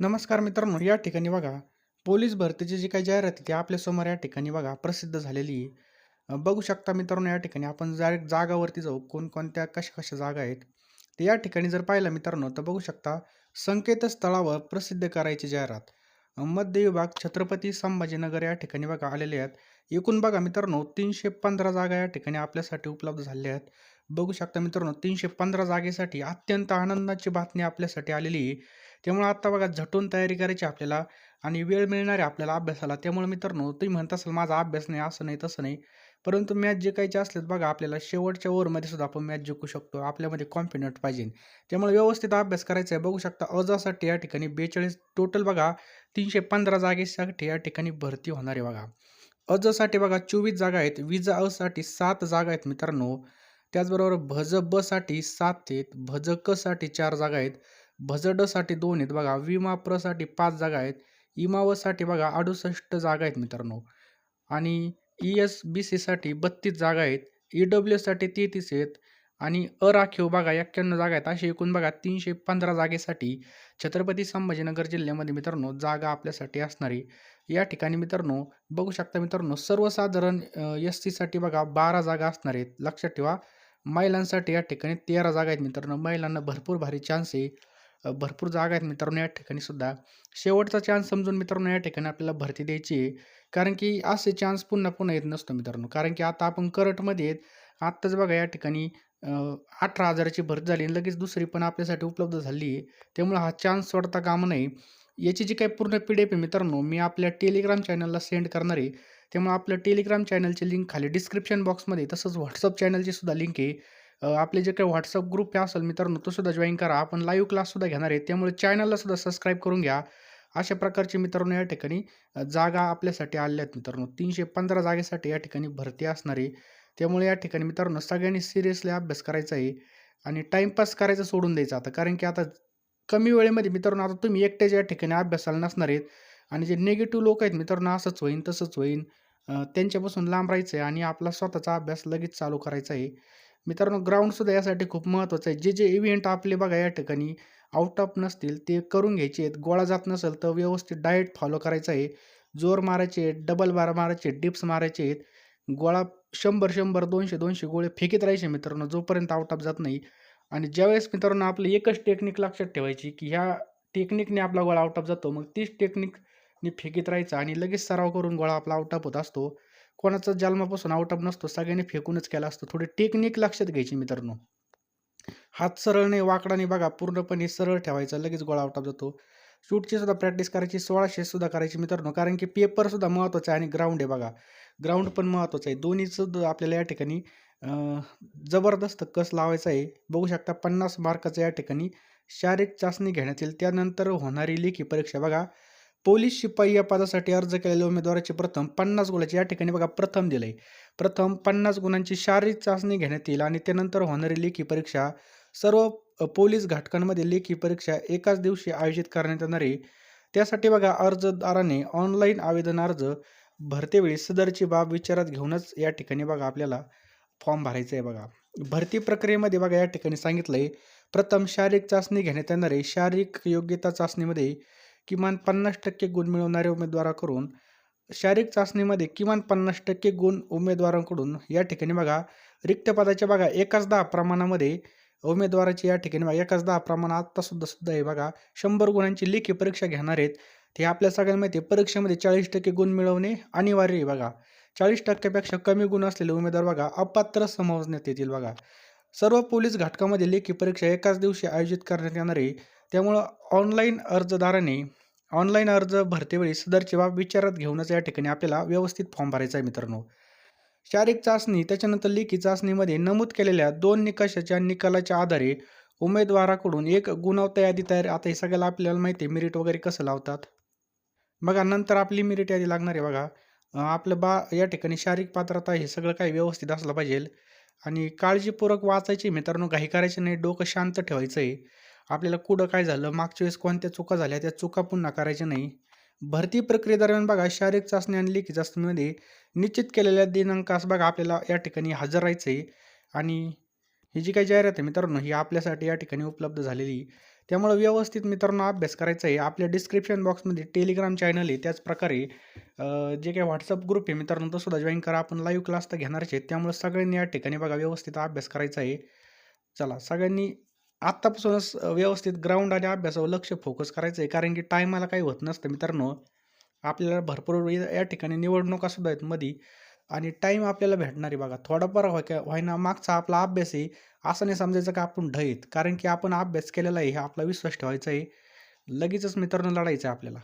नमस्कार मित्रांनो या ठिकाणी बघा पोलीस भरतीची जी काही जाहिरात आहे ती आपल्यासमोर या ठिकाणी बघा प्रसिद्ध झालेली आहे. बघू शकता मित्रांनो या ठिकाणी आपण जा जागावरती जाऊ कोणकोणत्या कशा कशा जागा आहेत तर या ठिकाणी जर पाहिलं मित्रांनो तर बघू शकता संकेतस्थळावर प्रसिद्ध करायची जाहिरात. मध्य विभाग छत्रपती संभाजीनगर या ठिकाणी बघा आलेले आहेत. एकूण बघा मित्रांनो तीनशे पंधरा जागा या ठिकाणी आपल्यासाठी उपलब्ध झालेल्या आहेत. बघू शकता मित्रांनो तीनशे पंधरा जागेसाठी अत्यंत आनंदाची बातमी आपल्यासाठी आलेली आहे. त्यामुळे आत्ता बघा झटून तयारी करायची आपल्याला आणि वेळ मिळणार आहे आपल्याला अभ्यासाला. त्यामुळे मित्रांनो तुम्ही म्हणत असाल माझा अभ्यास नाही असं नाही तसं नाही. परंतु मॅच जिंकायचे असलेत बघा आपल्याला शेवटच्या ओव्हरमध्ये सुद्धा आपण मॅच जिंकू शकतो. आपल्यामध्ये कॉन्फिडंट पाहिजे. त्यामुळे व्यवस्थित अभ्यास करायचा आहे. बघू शकता अजासाठी या ठिकाणी बेचाळीस टोटल बघा तीनशे पंधरा जागेसाठी या ठिकाणी भरती होणार आहे बघा. अजसाठी बघा चोवीस जागा आहेत. विजा असाठी सात जागा आहेत मित्रांनो. त्याचबरोबर भज बसाठी सात आहेत. भज कसाठी चार जागा आहेत. भजडसाठी दोन आहेत. बघा विमा पाच जागा आहेत. इमावसाठी बघा अडुसष्ट जागा आहेत मित्रांनो. आणि ई एस बी सीसाठी बत्तीस जागा आहेत. ई डब्ल्यूसाठी तेहतीस आहेत. आणि अराखीव बघा एक्क्याण्णव जागा आहेत. असे एकूण बघा तीनशे पंधरा जागेसाठी छत्रपती संभाजीनगर जिल्ह्यामध्ये मित्रांनो जागा आपल्यासाठी असणारी. या ठिकाणी मित्रांनो बघू शकता मित्रांनो सर्वसाधारण एस सीसाठी बघा बारा जागा असणार आहेत. लक्षात ठेवा. महिलांसाठी या ठिकाणी तेरा जागा आहेत मित्रांनो. महिलांना भरपूर भारी चान्स आहे. भरपूर जागा आहेत मित्रांनो या ठिकाणी सुद्धा. शेवटचा चान्स समजून मित्रांनो या ठिकाणी आपल्याला भरती द्यायची आहे. कारण की असे चान्स पुन्हा पुन्हा येत नसतो मित्रांनो. कारण की आता आपण करंटमध्ये आहेत. आत्ताच बघा या ठिकाणी अठरा हजाराची भरती झाली आणि लगेच दुसरी पण आपल्यासाठी उपलब्ध झाली आहे. त्यामुळे हा चान्स सोडता कामा नाही याची जी काही पूर्ण पी डी एफ आहे मित्रांनो मी आपल्या टेलिग्राम चॅनलला सेंड करणार आहे. त्यामुळे आपल्या टेलिग्राम चॅनलची लिंक खाली डिस्क्रिप्शन बॉक्समध्ये तसंच व्हॉट्सअप चॅनलची सुद्धा लिंक आहे. आपले जे काही व्हॉट्सअप ग्रुप असेल मित्रांनो तो सुद्धा जॉईन करा. आपण लाईव्ह क्लाससुद्धा घेणार आहे. त्यामुळे चॅनलला सुद्धा सबस्क्राईब करून घ्या. अशा प्रकारचे मित्रांनो या ठिकाणी जागा आपल्यासाठी आल्या आहेत मित्रांनो. तीनशे पंधरा जागेसाठी या ठिकाणी भरती असणार आहे. त्यामुळे या ठिकाणी मित्रांनो सगळ्यांनी सिरियसली अभ्यास करायचा आहे आणि टाईमपास करायचं सोडून द्यायचं आता. कारण की आता कमी वेळेमध्ये मित्रांनो आता तुम्ही एकट्याच या ठिकाणी अभ्यासाला नसणार आहेत. आणि जे निगेटिव्ह लोक आहेत मित्रांनो असंच होईन तसंच होईन. त्यांच्यापासून लांब राहायचं आहे आणि आपला स्वतःचा अभ्यास लगेच चालू करायचा आहे. मित्रांनो ग्राउंडसुद्धा यासाठी खूप महत्त्वाचं आहे. जे जे इव्हेंट आपले बघा या ठिकाणी आउट ऑफ नसतील ते करून घ्यायचे आहेत. गोळा जात नसेल तर व्यवस्थित डाएट फॉलो करायचा आहे. जोर मारायचे आहेत डबल बार मारायचे डिप्स मारायचे आहेत. गोळा शंभर शंभर दोनशे दोनशे गोळे फेकीत राहायचे मित्रांनो जोपर्यंत आउट ऑफ जात नाही. आणि ज्यावेळेस मित्रांनो आपलं एकच टेक्निक लक्षात ठेवायची की ह्या टेक्निकने आपला गोळा आउट ऑफ जातो. मग तीच टेक्निकने फेकीत राहायचं आणि लगेच सराव करून गोळा आपला आउट ऑफ होत असतो. कोणाचा जन्मापासून आउट ऑफ नसतो सगळ्यांनी फेकूनच केला असतो. थोडी टेक्निक लक्षात घ्यायची मित्रांनो. हात सरळ नाही वाकडा नाही बघा पूर्णपणे सरळ ठेवायचा लगेच गोळा आउट ऑफ जातो. शूटची सुद्धा प्रॅक्टिस करायची सोळाशे सुद्धा करायची मित्रांनो कारण की पेपर सुद्धा महत्त्वाचा आहे आणि ग्राउंड आहे बघा. ग्राउंड पण महत्त्वाचं आहे. दोन्हीचं आपल्याला या ठिकाणी जबरदस्त कस लावायचा आहे बघू शकता पन्नास मार्काचं या ठिकाणी शारीरिक चाचणी घेण्यात येईल. त्यानंतर होणारी लेखी परीक्षा बघा. पोलीस शिपाई या पदासाठी अर्ज केलेल्या उमेदवाराचे प्रथम पन्नास गुणाची या ठिकाणी बघा प्रथम दिलंय. प्रथम पन्नास गुणांची शारीरिक चाचणी घेण्यात येईल आणि त्यानंतर होणारी लेखी परीक्षा सर्व पोलीस घटकांमध्ये लेखी परीक्षा एकाच दिवशी आयोजित करण्यात येणार आहे. त्यासाठी बघा अर्जदाराने ऑनलाईन आवेदन अर्ज भरतेवेळी सदरची बाब विचारात घेऊनच या ठिकाणी बघा आपल्याला फॉर्म भरायचा आहे बघा. भरती प्रक्रियेमध्ये बघा या ठिकाणी सांगितलं आहे प्रथम शारीरिक चाचणी घेण्यात येणार आहे. शारीरिक योग्यता चाचणीमध्ये किमान पन्नास टक्के गुण मिळवणाऱ्या उमेदवाराकडून शारीरिक चाचणीमध्ये किमान पन्नास टक्के गुण उमेदवारांकडून या ठिकाणी बघा रिक्त पदाच्या बघा एकाच दहा प्रमाणामध्ये उमेदवाराची या ठिकाणी बघा एकाच दहा प्रमाण आत्ता सुद्धा सुद्धा आहे बघा शंभर गुणांची लेखी परीक्षा घेणार आहेत. ते आपल्या सगळ्यांना माहिती आहे परीक्षेमध्ये चाळीस टक्के गुण मिळवणे अनिवार्य आहे बघा. चाळीस टक्क्यापेक्षा कमी गुण असलेले उमेदवार बघा अपात्र समजण्यात येतील बघा. सर्व पोलीस घटकामध्ये लेखी परीक्षा एकाच दिवशी आयोजित करण्यात येणार आहे. त्यामुळं ऑनलाईन अर्जदाराने ऑनलाईन अर्ज भरतेवेळी सदरची बाब विचारात घेऊनच या ठिकाणी आपल्याला व्यवस्थित फॉर्म भरायचा आहे मित्रांनो. शारीरिक चाचणी त्याच्यानंतर लेखी चाचणीमध्ये नमूद केलेल्या दोन निकषाच्या निकालाच्या आधारे उमेदवाराकडून एक गुणवत्ता यादी तयार आता हे सगळ्याला आपल्याला माहिती आहे मेरिट वगैरे कसं लावतात? बघा नंतर आपली मेरिट यादी लागणार आहे बघा. आपलं बा या ठिकाणी शारीरिक पात्रता हे सगळं काही व्यवस्थित असलं पाहिजे आणि काळजीपूर्वक वाचायची मित्रांनो घाई करायची नाही डोकं शांत ठेवायचं आहे आपल्याला कुठं काय झालं मागच्या वेळेस कोणत्या चुका झाल्या त्या चुका पुन्हा करायच्या नाही भरती प्रक्रियेदरम्यान बघा शारीरिक चाचणी आणि लेखी चाचणीमध्ये निश्चित केलेल्या दिनांकास बघा आपल्याला या ठिकाणी हजर राहायचं आहे आणि ही जी काही जाहिरात आहे मित्रांनो ही आपल्यासाठी या ठिकाणी उपलब्ध झालेली त्यामुळं व्यवस्थित मित्रांनो अभ्यास करायचा आहे. आपल्या डिस्क्रिप्शन बॉक्समध्ये टेलिग्राम चॅनल आहे. त्याचप्रकारे जे काही व्हॉट्सअप ग्रुप आहे मित्रांनो तो सुद्धा जॉईन करा. आपण लाईव्ह क्लास तर घेणारच आहेत. त्यामुळे सगळ्यांनी या ठिकाणी बघा व्यवस्थित अभ्यास करायचा आहे. चला सगळ्यांनी आत्तापासूनच व्यवस्थित ग्राउंड आणि अभ्यासावर लक्ष फोकस करायचं आहे. कारण की टायमाला काही होत नसतं मित्रांनो. आपल्याला भरपूर या ठिकाणी निवडणुका सुद्धा आहेत मध्ये आणि टाईम आपल्याला भेटणार आहे बघा. थोडाफार व्हाय का व्हायना मागचा आपला अभ्यास आहे. असं नाही समजायचं का आपण ढयत कारण की आपण अभ्यास केलेला आहे. हे आपला विश्वास ठेवायचा आहे. लगेचच मित्रांनो लढायचं आहे आपल्याला.